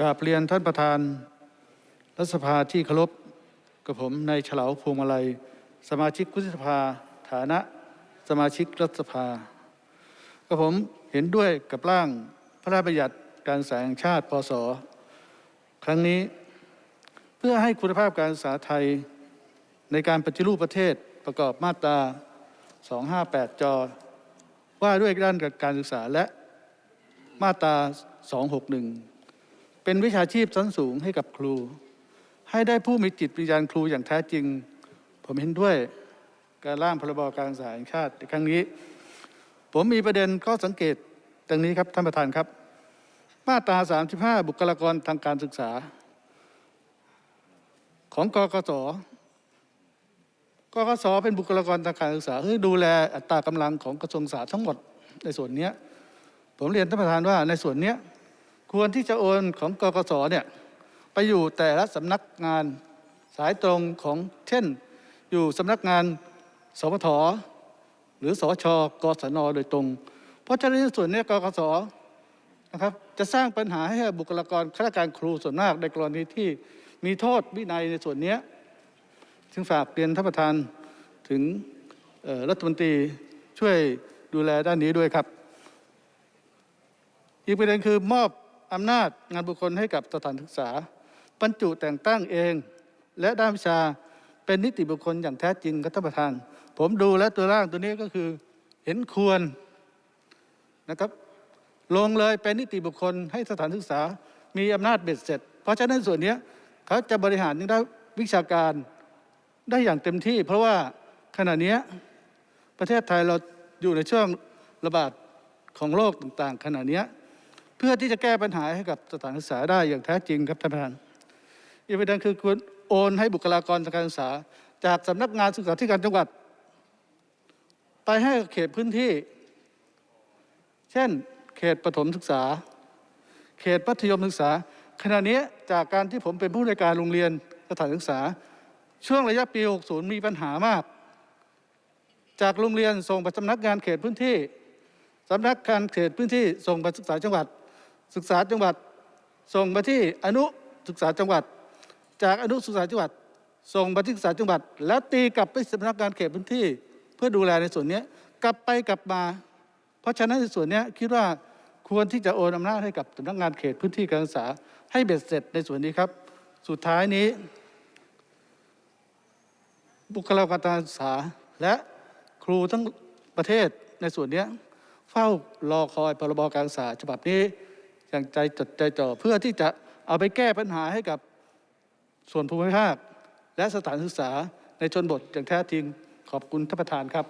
กราบเรียนท่านประธานรัฐสภาที่เคารพกับผมในเฉลาวพวงมาลัย สมาชิกวุฒิสภา ฐานะสมาชิกรัฐสภากับผมเห็นด้วยกับร่างพระราชบัญญัติการศึกษาแห่งชาติพศ ครั้งนี้ เพื่อให้คุณภาพการศึกษาไทยในการปฏิรูปประเทศประกอบมาตรา 258 จอ ว่าด้วยด้านการศึกษาและมาตรา 261 เป็นวิชาชีพชั้นสูงให้กับครู ให้ได้ผู้มีจิตวิญญาณครูอย่างแท้จริง ผมเห็นด้วยการร่างพรบการศึกษาแห่งชาติในครั้งนี้ ผมมีประเด็นข้อสังเกตดังนี้ครับท่านประธานครับ มาตรา 35 บุคลากรทางการศึกษา ของกกสกกสเป็นบุคลากรทางการศึกษาที่ดูแลอัตรากำลังของกระทรวงศึกษาทั้งหมดในส่วนนี้ผมเรียนท่านประธานว่าในส่วนนี้ ควรที่จะโอนของกกสเนี่ยไปอยู่แต่ละสำนักงานสายตรงของเช่น อยู่สำนักงานสพทหรือสชกศนโดยตรง เพราะฉะนั้นส่วนเนี้ยกกสนะครับจะสร้างปัญหาให้กับบุคลากรข้าราชการครูส่วนมากในกรณีที่มีโทษวินัยในส่วนนี้ยซึ่งฝากเรียนท่านประธานถึงรัฐมนตรีช่วยดูแลด้านนี้ด้วยครับ อีกประเด็นคือมอบ อำนาจงานบุคคลให้กับสถานศึกษาบรรจุแต่งตั้งเอง และด้านวิชาเป็นนิติบุคคลอย่างแท้จริงครับท่านประธาน ผมดูแล้วตัวร่างตัวนี้ก็คือเห็นควรนะครับลงเลยเป็นนิติบุคคลให้สถานศึกษา มีอำนาจเบ็ดเสร็จ เพราะฉะนั้นส่วนนี้เขาจะบริหารได้วิชาการได้อย่างเต็มที่ เพราะว่าขณะนี้ประเทศไทยเราอยู่ในช่วงระบาดของโรคต่างๆ ขณะนี้ เพื่อที่จะแก้ปัญหาให้กับสถานศึกษาได้อย่างแท้จริงครับท่านประธานอีกประเด็นคือควรโอนให้บุคลากรทางการศึกษา จากสำนักงานศึกษาธิการจังหวัด ไปให้เขตพื้นที่ เช่น เขตประถมศึกษา เขตมัธยมศึกษา ขณะนี้จากการที่ผมเป็นผู้ในวยการโรงเรียนสถานศึกษา ช่วงระยะปี 60 มีปัญหามาก จากโรงเรียนส่งไปสำนักงานเขตพื้นที่สำนักงานเขตพื้นที่ส่งไปศึกษาจังหวัด ศึกษาจังหวัดส่งมาที่อนุศึกษาจังหวัด จากอนุศึกษาจังหวัด ส่งมาที่ศึกษาจังหวัด แล้วตีกลับไปสำนักงานเขตพื้นที่ เพื่อดูแลในส่วนนี้กลับไปกลับมา เพราะฉะนั้นในส่วนนี้คิดว่าควรที่จะโอนอำนาจให้กับสำนักงานเขตพื้นที่การศึกษาให้เบ็ดเสร็จในส่วนนี้ครับ สุดท้ายนี้ บุคลากรทางการศึกษาและครูทั้งประเทศในส่วนนี้เฝ้ารอคอยพรบการศึกษาฉบับนี้ อย่างใจจดใจจ่อเพื่อที่จะเอาไปแก้ปัญหาให้กับส่วนภูมิภาค และสถานศึกษาในชนบทอย่างแท้จริงขอบคุณท่านประธานครับ